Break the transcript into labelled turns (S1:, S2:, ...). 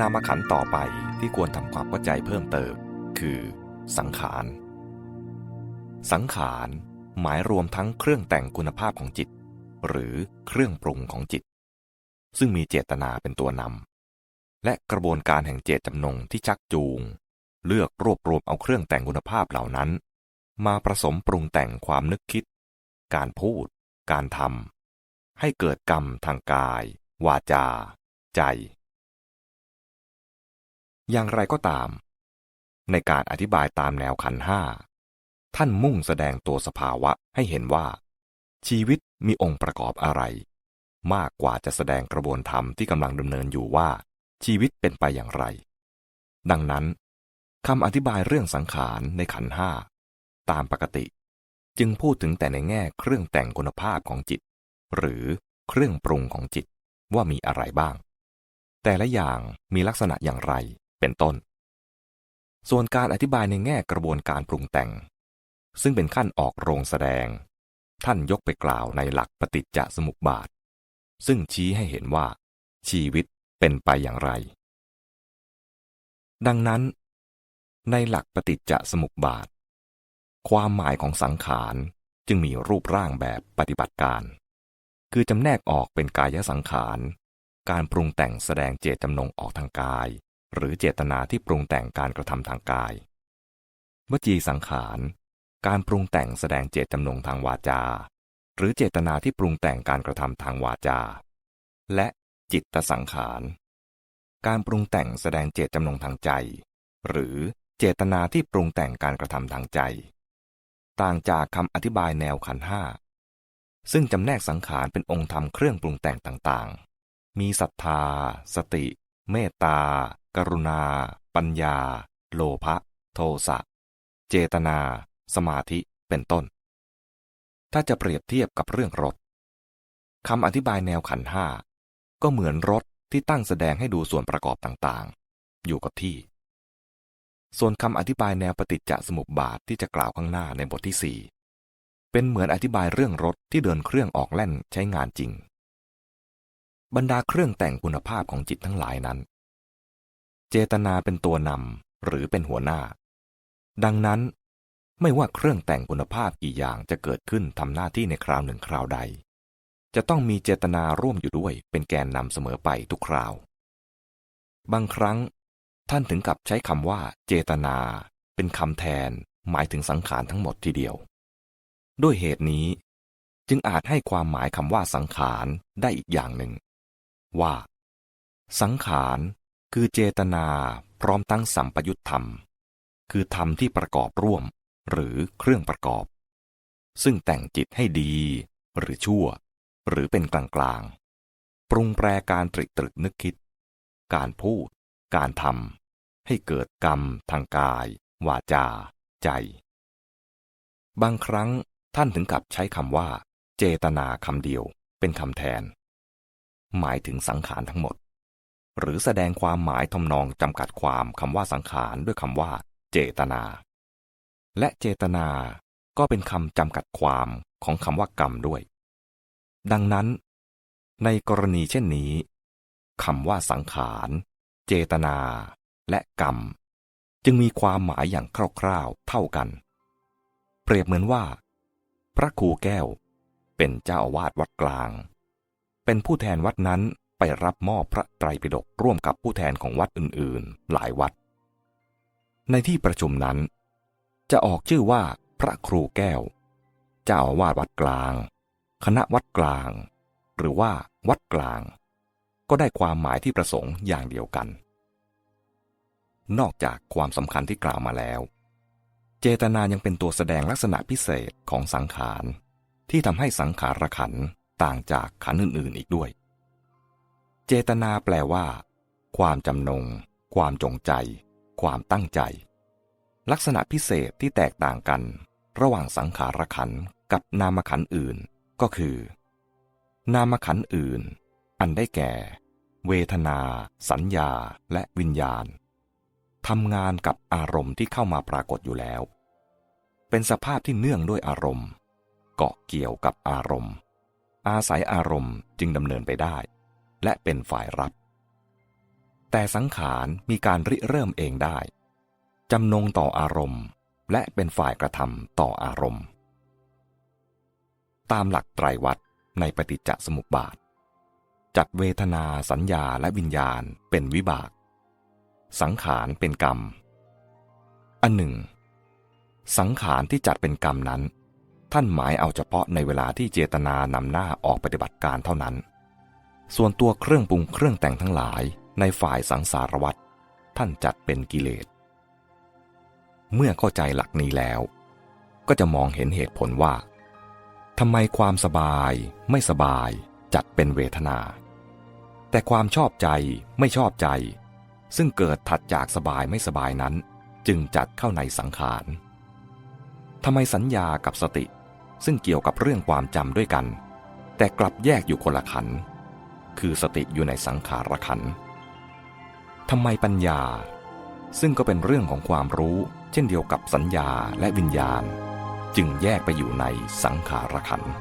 S1: นามขันต่อไปที่ควรทำความเข้าใจเพิ่มเติม คือสังขาร สังขารหมายรวมทั้งเครื่องแต่งคุณภาพของจิต หรือเครื่องปรุงของจิต ซึ่งมีเจตนาเป็นตัวนำและกระบวนการแห่งเจตจำนงที่ชักจูง เลือกรวบรวมเอาเครื่องแต่งคุณภาพเหล่านั้น มาผสมปรุงแต่งความนึกคิด การพูด การทำให้เกิดกรรมทางกาย วาจา ใจ อย่างไรก็ตาม ในการอธิบายตามแนวขันห้าท่านมุ่งแสดงตัวสภาวะให้เห็นว่า ชีวิตมีองค์ประกอบอะไร มากกว่าจะแสดงกระบวนธรรมที่กำลังดำเนินอยู่ว่า ชีวิตเป็นไปอย่างไร ดังนั้นคำอธิบายเรื่องสังขารในขันห้าตามปกติ จึงพูดถึงแต่ในแง่เครื่องแต่งคุณภาพของจิต หรือเครื่องปรุงของจิตว่ามีอะไรบ้าง แต่ละอย่างมีลักษณะอย่างไร เป็นต้น ส่วนการอธิบายในแง่กระบวนการปรุงแต่ง ซึ่งเป็นขั้นออกโรงแสดง ท่านยกไปกล่าวในหลักปฏิจจสมุปบาท ซึ่งชี้ให้เห็นว่า ชีวิตเป็นไปอย่างไร ดังนั้น ในหลักปฏิจจสมุปบาท ความหมายของสังขารจึงมีรูปร่างแบบปฏิบัติการ คือจำแนกออกเป็นกายสังขาร การปรุงแต่งแสดงเจตจำนงออกทางกาย หรือเจตนาที่ปรุงแต่งการกระทำทางกาย วจีสังขาร การปรุงแต่งแสดงเจตจำนงทางวาจา หรือเจตนาที่ปรุงแต่งการกระทำทางวาจา และจิตสังขาร การปรุงแต่งแสดงเจตจำนงทางใจ หรือเจตนาที่ปรุงแต่งการกระทำทางใจ ต่างจากคำอธิบายแนวขันห้าซึ่งจำแนกสังขารเป็นองค์ธรรมเครื่องปรุงแต่งต่างๆ มีศรัทธา สติ เมตตา กรุณา ปัญญา โลภะ โทสะ เจตนา สมาธิ เป็นต้น ถ้าจะเปรียบเทียบกับเรื่องรถคำอธิบายแนวขันห้า ก็เหมือนรถที่ตั้งแสดงให้ดูส่วนประกอบต่างๆ อยู่กับที่ ส่วนคำอธิบายแนวปฏิจจสมุปบาทที่จะกล่าวข้างหน้าในบทที่สี่เป็นเหมือนอธิบายเรื่องรถที่เดินเครื่องออกแล่นใช้งานจริง บรรดาเครื่องแต่งคุณภาพของจิตทั้งหลายนั้น เจตนาเป็นตัวนำหรือเป็นหัวหน้า ดังนั้น ไม่ว่าเครื่องแต่งคุณภาพกี่อย่างจะเกิดขึ้นทำหน้าที่ในคราวหนึ่งคราวใด จะต้องมีเจตนาร่วมอยู่ด้วยเป็นแกนนำเสมอไปทุกคราว บางครั้ง ท่านถึงกับใช้คำว่าเจตนา เป็นคำแทนหมายถึงสังขารทั้งหมดทีเดียว ด้วยเหตุนี้ จึงอาจให้ความหมายคำว่าสังขารได้อีกอย่างหนึ่ง ว่า สังขาร คือเจตนาพร้อมทั้งสัมปยุตธรรม คือธรรมที่ประกอบร่วม หรือเครื่องประกอบ ซึ่งแต่งจิตให้ดี หรือชั่ว หรือเป็นกลางกลางปรุงแปรการตรึกตรึกนึกคิด การพูด การทำให้เกิดกรรมทางกาย วาจา ใจ บางครั้งท่านถึงกับใช้คำว่า เจตนาคำเดียวเป็นคำแทน หมายถึงสังขารทั้งหมด หรือแสดงความหมายทำนองจำกัดความคำว่าสังขารด้วยคำว่า เจตนา และเจตนาก็เป็นคำจำกัดความของคำว่ากรรมด้วย ดังนั้น ในกรณีเช่นนี้คำว่าสังขาร เจตนา และกรรม จึงมีความหมายอย่างคร่าวๆเท่ากัน เปรียบเหมือนว่า พระครูแก้วเป็นเจ้าอาวาสวัดกลาง เป็นผู้แทนวัดนั้น ไปรับมอบพระไตรปิฎกร่วมกับผู้แทนของวัดอื่นๆ หลายวัด ในที่ประชุมนั้น จะออกชื่อว่าพระครูแก้ว เจ้าอาวาสวัดกลาง คณะวัดกลาง หรือว่าวัดกลาง ก็ได้ความหมายที่ประสงค์อย่างเดียวกัน นอกจากความสำคัญที่กล่าวมาแล้ว เจตนายังเป็นตัวแสดงลักษณะพิเศษของสังขารที่ทำให้สังขารขันต่างจากขันอื่นๆอีกด้วย เจตนาแปลว่า ความจำนง ความจงใจ ความตั้งใจ ลักษณะพิเศษที่แตกต่างกัน ระหว่างสังขารขันกับนามขันอื่น ก็คือ นามขันอื่น อันได้แก่ เวทนา สัญญา และวิญญาณทำงานกับอารมณ์ที่เข้ามาปรากฏอยู่แล้ว เป็นสภาพที่เนื่องด้วยอารมณ์ เกาะเกี่ยวกับอารมณ์ อาศัยอารมณ์จึงดำเนินไปได้ และเป็นฝ่ายรับ แต่สังขารมีการริเริ่มเองได้ จำนงต่ออารมณ์ และเป็นฝ่ายกระทำต่ออารมณ์ ตามหลักไตรวัตรในปฏิจจสมุปบาท จัดเวทนาสัญญาและวิญญาณเป็นวิบาก สังขารเป็นกรรม อันหนึ่ง สังขารที่จัดเป็นกรรมนั้น ท่านหมายเอาเฉพาะในเวลาที่เจตนานำหน้าออกปฏิบัติการเท่านั้น ส่วนตัวเครื่องปรุงเครื่องแต่งทั้งหลายในฝ่ายสังสารวัตรท่านจัดเป็นกิเลส เมื่อเข้าใจหลักนี้แล้ว ก็จะมองเห็นเหตุผลว่าทำไมความสบายไม่สบายจัดเป็นเวทนา แต่ความชอบใจไม่ชอบใจ ซึ่งเกิดถัดจากสบายไม่สบายนั้น จึงจัดเข้าในสังขารทำไมสัญญากับสติซึ่งเกี่ยวกับเรื่องความจำด้วยกัน แต่กลับแยกอยู่คนละขันธ์ คือสติอยู่ในสังขารขันทำไมปัญญา ซึ่งก็เป็นเรื่องของความรู้ เช่นเดียวกับสัญญาและวิญญาณ จึงแยกไปอยู่ในสังขารขันธ์